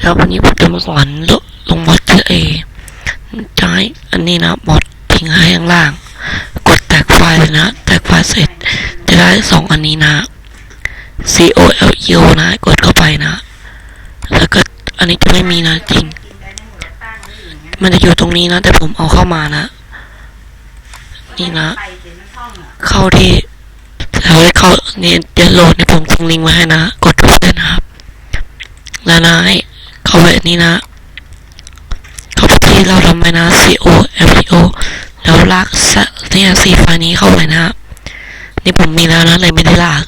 แล้ววันนี้ผมจะมาสอนลลงมอดชื่อเอให้อันนี้นะมอดทิ้งให้ข้างล่าง กดแตกไฟล์นะ แตกไฟล์เสร็จ จะได้สองอันนี้นะ C O L E O นะ กดเข้าไปนะ แล้วก็อันนี้จะไม่มีนะจริง มันจะอยู่ตรงนี้นะ แต่ผมเอาเข้ามานะ นี่นะ เข้าที่แล้วให้เข้าเนี่ยเดี๋ยวโหลดเนี่ยผมทิ้งลิงก์ไว้ให้นะ กดเข้าไปนะครับ แล้วนะให เข้าไปนี่นะเขาไปที่เราทำไปนะ C O L E O แล้วลากสะเนี่ยสีฟล์นี้เข้าไปนะนี่ผมมีแล้วนะเลยไม่ได้ลาก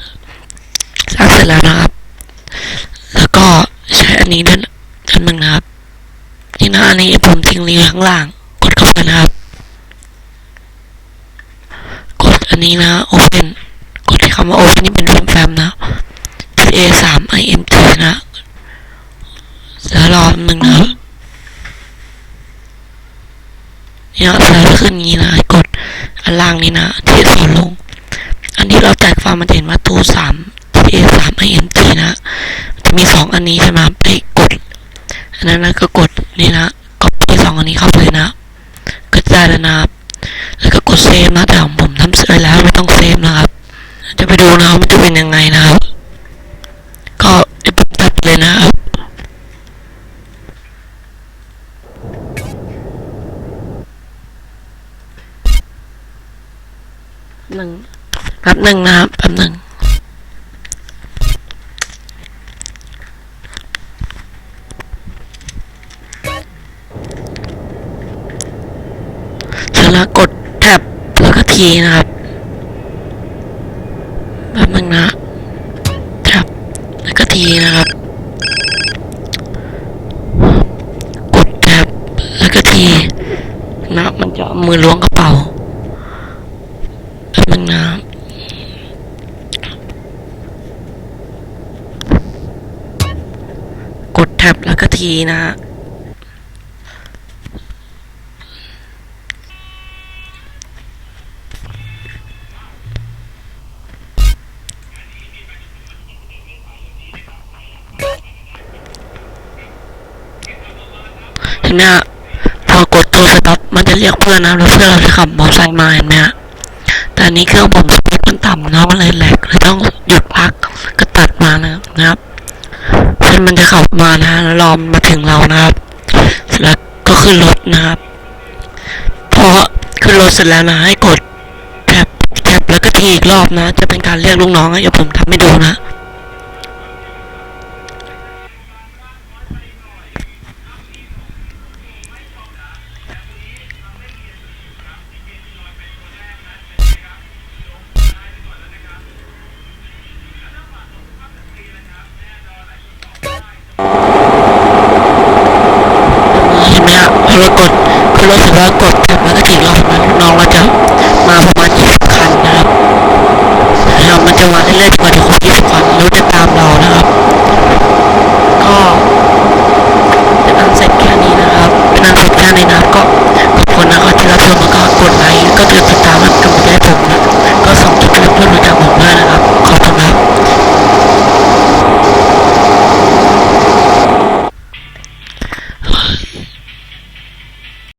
ลากเสร็จแล้วนะครับ แล้วก็ใช้อันนี้ด้วยอันหนึ่งนะครับนี่นะอันนี้ผมทิ้งลิงก์ข้างล่าง กดเข้าไปนะครับ กดอันนี้นะ Open กดที่คำว่า Open นี่เป็นรูปแฟ้มนะ P A สาม I M T นะ แล้วรอหนึ่งนะครับเนี่ยสไลด์จะขึ้นอย่างนี้นะให้กดอันล่างนี้นะ ที่สอนลง อันที่เราแจกฟาร์มมันจะเห็นว่าตูสาม P A สาม I M T นะ จะมีสองอันนี้ใช่ไหมครับให้กด อันนั้นนะก็กดนี่นะกดที่สองอันนี้เข้าไปเลยนะก็จะได้แล้วนะครับ แล้วก็กดเซฟนะแต่ของผมทำเสร็จแล้วไม่ต้องเซฟนะครับ จะไปดูนะครับมันจะเป็นยังไงนะครับ ก็เดี๋ยวผมตัดเลยนะครับ หนึ่งแป๊บหนึ่งนะครับแป๊บหนึ่งเสร็จแล้วกดแท็บแล้วก็ทีนะครับแป๊บหนึ่งนะแท็บแล้วก็ทีนะครับ กดแท็บแล้วก็ทีนะมันจะมือล้วงกระเป๋า แป๊บนึงนะกดแทีนะฮะเห็นไหมฮะพอกดตัวสต็อปมันจะเรียกเพื่อนนะแล้วเพื่อนเราจะขับมอเตอร์ไซค์มาเห็นไหมฮะแต่อันนี้เครื่องผมสเปคมันต่ำเนาะมันเลยแหลกเลยต้องหยุดพักก็ตัดมานะครับเพื่อน มันจะขับมานะฮะแล้วรอมมาถึงเรานะครับเสร็จแล้วก็ขึ้นรถนะครับพอขึ้นรถเสร็จแล้วนะให้กดแท็บแท็บแล้วก็ทีอีกรอบนะ จะเป็นการเรียกลูกน้องนะเดี๋ยวผมทำให้ดูนะ กดพอเราเสร็จแล้วกดแท็บแล้วก็ทีรอบนั้นน้องเราจะมาประมาณ20คันนะครับเรามันจะมาเรื่อยๆจนกว่าจะครบ20คันแล้วจะตามเรานะครับ ก็เป็นอันเสร็จแค่นี้นะครับเป็นอันเสร็จแค่นี้นะครับก็ขอบคุณนะครับที่รับชมแล้วก็กดไลค์ก็กดติดตามนะ